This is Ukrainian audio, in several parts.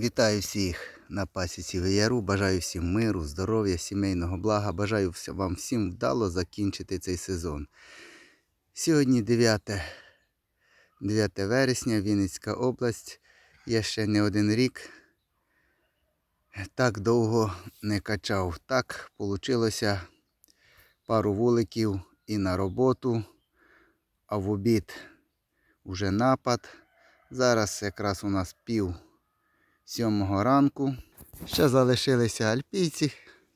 Вітаю всіх на пасіці в Яру. Бажаю всім миру, здоров'я, сімейного блага. Бажаю вам всім вдало закінчити цей сезон. Сьогодні 9, 9 вересня, Вінницька область. Я ще не один рік так довго не качав. Так вийшло пару вуликів і на роботу, а в обід уже напад. Зараз якраз у нас пів сьомого ранку. Ще залишилися альпійці.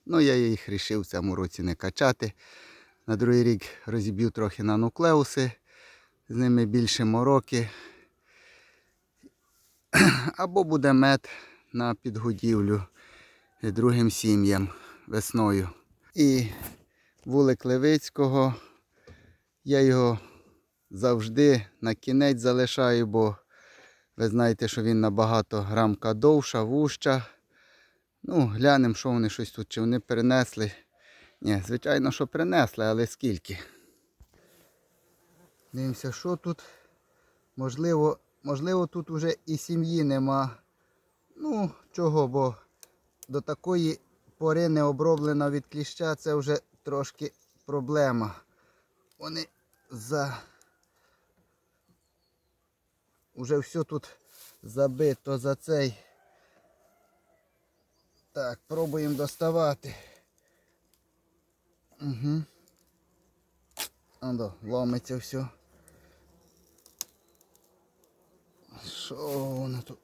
Ну, я їх вирішив в цьому році не качати. На другий рік розіб'ю трохи на нуклеуси. З ними більше мороки. Або буде мед на підгодівлю другим сім'ям весною. І вулик Левицького. Я його завжди на кінець залишаю, бо ви знаєте, що він набагато рамка довша, вужча. Ну, глянемо, що вони щось тут, чи вони перенесли. Ні, звичайно, що принесли, але скільки. Дивимося, що тут. Можливо, можливо, тут вже і сім'ї нема. Ну, чого, бо до такої пори не оброблена від кліща, це вже трошки проблема. Вони за. Уже все тут забито за цей. Так, пробуємо доставати. Угу. Андо, ломиться все. Що воно тут?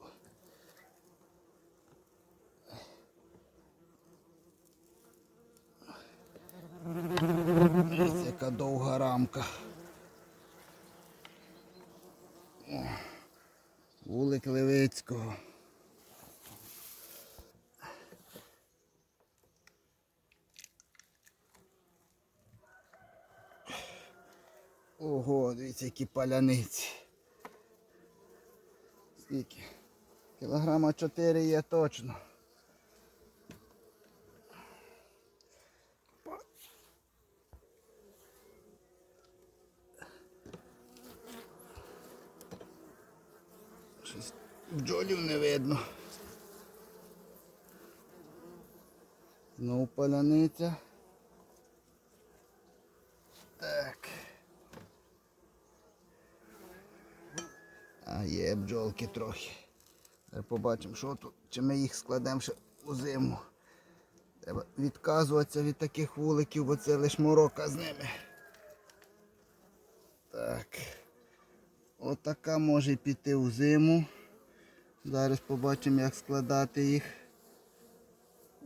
Яка довга рамка. Вулик Левицького. Ого, дивіться, які паляниці. Скільки? Кілограма 4 є точно. Щось бджолів не видно. Знову паляниця. Так. А є бджолки трохи. Зараз побачимо, що тут. Чи ми їх складемо ще у зиму. Треба відказуватися від таких вуликів, бо це лише морока з ними. Так. Отака може піти у зиму. Зараз побачимо, як складати їх.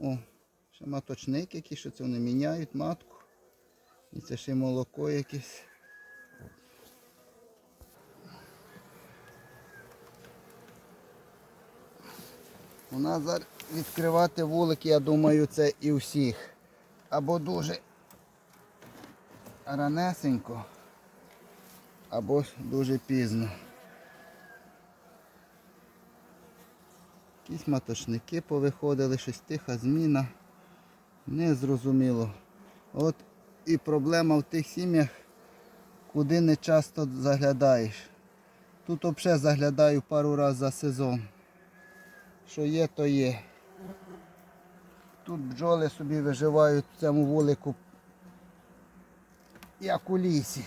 О, ще маточник якийсь, що це вони міняють матку. І це ще молоко якесь. У нас зараз відкривати вулики, я думаю, це і всіх. Або дуже ранесенько, або дуже пізно. Якісь маточники повиходили, щось тиха зміна. Незрозуміло. От і проблема в тих сім'ях, куди не часто заглядаєш. Тут взагалі заглядаю пару разів за сезон. Що є, то є. Тут бджоли собі виживають в цьому вулику, як у лісі.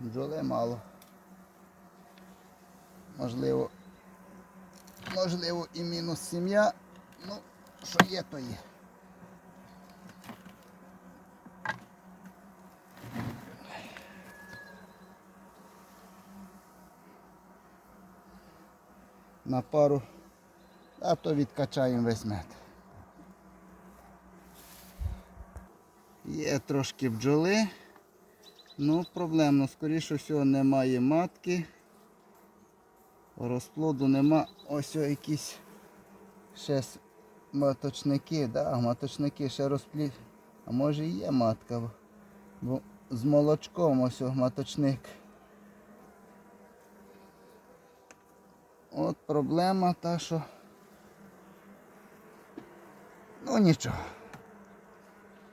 Бджоли мало. Можливо, можливо і мінус сім'я. Ну, що є, то є. на пару, а то відкачаємо весь мед. Є трошки бджоли, ну проблемно, скоріше всього немає матки. Розплоду нема. Ось о якісь ще маточники, да, маточники ще розплід. А може і є матка, бо- з молочком ось маточник. От проблема та, що. Ну нічого.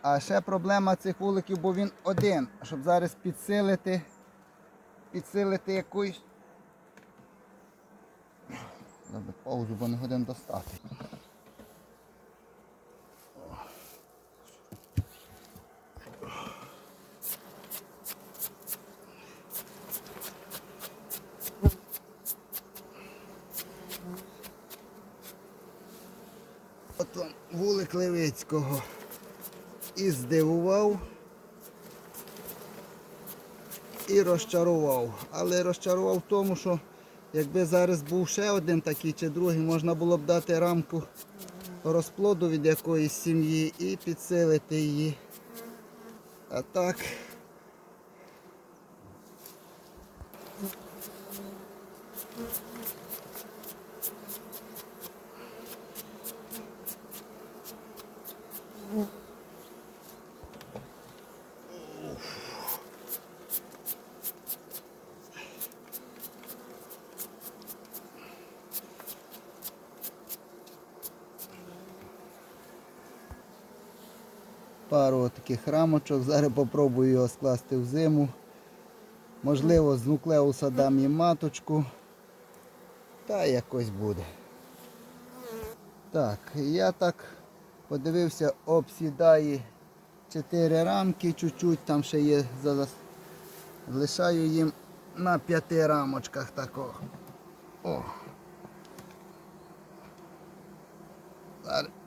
А ще проблема цих вуликів, бо він один. Щоб зараз підсилити, підсилити якусь. Добре, паузу, бо не годин достати. От вам вулик Левицького. І здивував, і розчарував. Але розчарував в тому, що якби зараз був ще один такий чи другий, можна було б дати рамку розплоду від якоїсь сім'ї і підсилити її. А так. Пару таких рамочок. Зараз попробую його скласти в зиму. Можливо, з нуклеуса дам їм маточку. Та якось буде. Так, я так подивився, обсідає 4 рамки, чуть-чуть там ще є. Зараз лишаю їм на п'яти рамочках такого. О.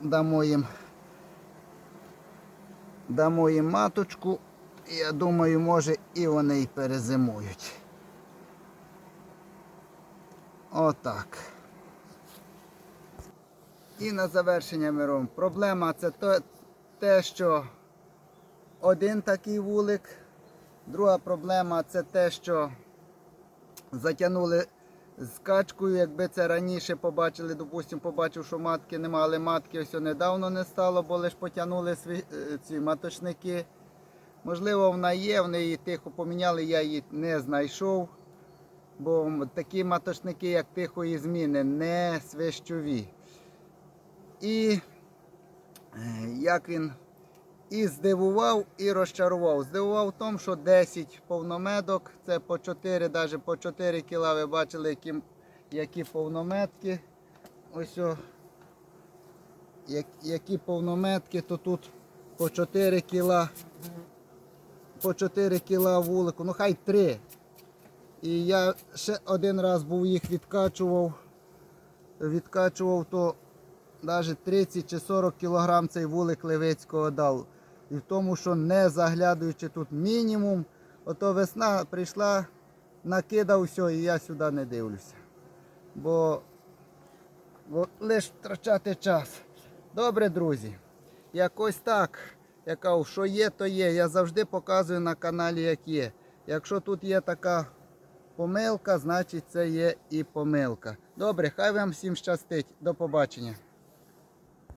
Дамо їм дамо їм маточку, я думаю, може і вони й перезимують. Отак. І на завершення миром. Проблема це то- те, що один такий вулик. Друга проблема це те, що затягнули з качкою. Якби це раніше побачили, допустимо, побачив, що матки нема, але матки ось недавно не стало, бо лише потягнули сві- е, ці маточники. Можливо, вона є, вони її тихо поміняли, я її не знайшов. Бо такі маточники, як тихої зміни, не свищові. І е, як він і здивував, і розчарував. Здивував в тому, що 10 повномедок, це по 4, навіть по 4 кіла. Ви бачили, які, які повнометки. Ось о, як, які повнометки, то тут по 4 кіла. По 4 кіла вулику, ну хай 3. І я ще один раз був їх відкачував. Відкачував, то навіть 30 чи 40 кілограм цей вулик Левицького дав. І в тому, що не заглядуючи тут мінімум, ото весна прийшла, накидав все, і я сюди не дивлюся. Бо, бо лише втрачати час. Добре, друзі. Якось так. Я що є, то є. Я завжди показую на каналі, як є. Якщо тут є така помилка, значить це є і помилка. Добре, хай вам всім щастить. До побачення.